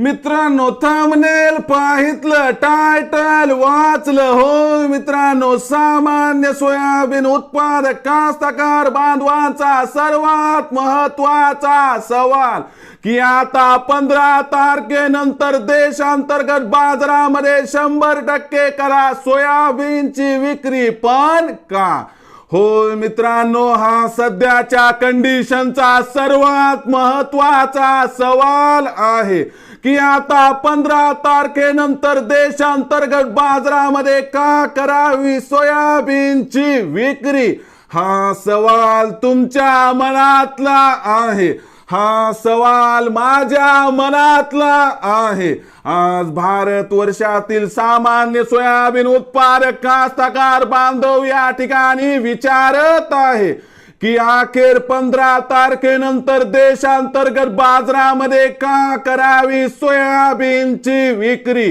मित्रांनो थांबनेल पाहितलं टायटल वाचलं. हो मित्रांनो सामान्य सोयाबीन उत्पादक कास्तकार बांधवांचा सर्वात महत्त्वाचा सवाल की आता पंधरा तारखेनंतर देशांतर्गत बाजारामध्ये शंभर टक्के करा सोयाबीनची विक्री पण का? होय मित्रांनो हा सध्याच्या कंडिशनचा सर्वात महत्त्वाचा सवाल आहे की आता पंधरा तारखेनंतर देशांतर्गत बाजारामध्ये का करावी सोयाबीनची विक्री? हा सवाल तुमच्या मनातला आहे. हा सवाल माझ्या मनातला आहे. आज भारत वर्षातील सामान्य सोयाबीन उत्पादक कास्तकार बांधव या ठिकाणी विचारत आहे की अखेर पंधरा तारखेनंतर देशांतर्गत बाजारामध्ये का करावी सोयाबीनची विक्री?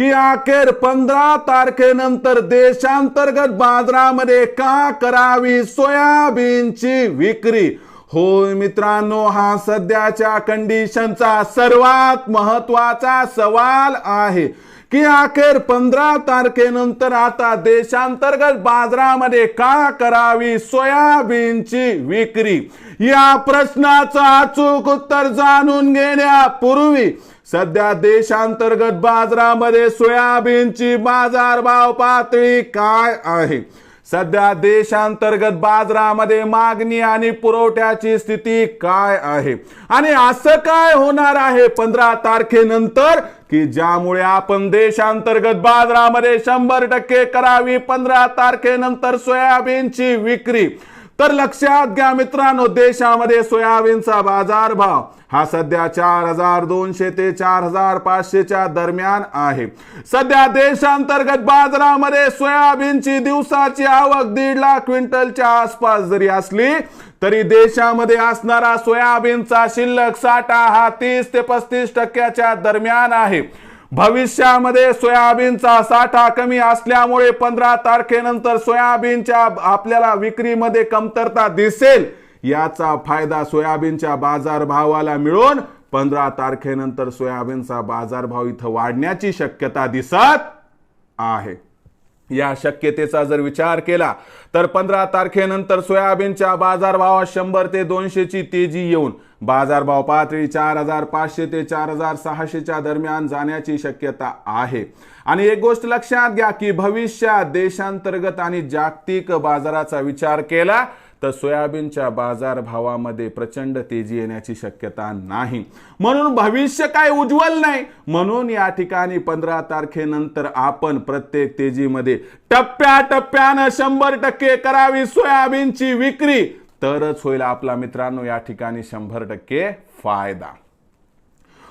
की अखेर पंधरा तारखेनंतर देशांतर्गत बाजारामध्ये का करावी सोयाबीनची विक्री? होय मित्रांनो हा सध्याच्या कंडिशनचा सर्वात महत्त्वाचा सवाल आहे. की अखेर पंधरा तारखेनंतर आता देशांतर्गत बाजारामध्ये का करावी सोयाबीनची विक्री? या प्रश्नाचं अचूक उत्तर जाणून घेण्यापूर्वी सध्या देशांतर्गत बाजारामध्ये सोयाबीनची बाजारभाव पातळी काय आहे? सध्या देशांतर्गत बाजारामध्ये मागणी आणि पुरवठ्याची स्थिती काय आहे? आणि असं काय होणार आहे पंधरा तारखेनंतर की ज्यामुळे आपण देशांतर्गत बाजारामध्ये शंभर टक्के करावी पंधरा तारखेनंतर सोयाबीनची विक्री? तर लक्षात घ्या मित्रांनो देशामध्ये सोयाबीनचा बाजारभाव हा सध्या चार हजार दोनशे ते चार हजार पाचशेच्या दरम्यान आहे. सध्या देशांतर्गत बाजारामध्ये सोयाबीनची दिवसाची आवक दीड लाख क्विंटलच्या आसपास जरी असली तरी देशामध्ये असणारा सोयाबीनचा शिल्लक साठा हा तीस ते पस्तीस टक्क्याच्या दरम्यान आहे. भविष्यामध्ये सोयाबीनचा साठा कमी असल्यामुळे पंधरा तारखेनंतर सोयाबीनच्या आपल्याला विक्रीमध्ये कमतरता दिसेल. याचा फायदा सोयाबीनच्या बाजारभावाला मिळून पंधरा तारखेनंतर सोयाबीनचा बाजारभाव इथं वाढण्याची शक्यता दिसत आहे. या शक्यतेचा जर विचार केला तर पंधरा तारखेनंतर सोयाबीनच्या बाजारभावात शंभर ते दोनशेची तेजी येऊन बाजारभाव पातळी चार हजार पाचशे ते चार हजार सहाशेच्या दरम्यान जाण्याची शक्यता आहे. आणि एक गोष्ट लक्षात घ्या की भविष्यात देशांतर्गत आणि जागतिक बाजाराचा विचार केला तर सोयाबीनच्या बाजारभावामध्ये प्रचंड तेजी येण्याची शक्यता नाही. म्हणून भविष्य काय उज्ज्वल नाही? म्हणून या ठिकाणी पंधरा तारखेनंतर आपण प्रत्येक तेजीमध्ये टप्प्या टप्प्यानं शंभर टक्के करावी सोयाबीनची विक्री. तरच होईल आपला मित्रांनो या ठिकाणी शंभर टक्के फायदा.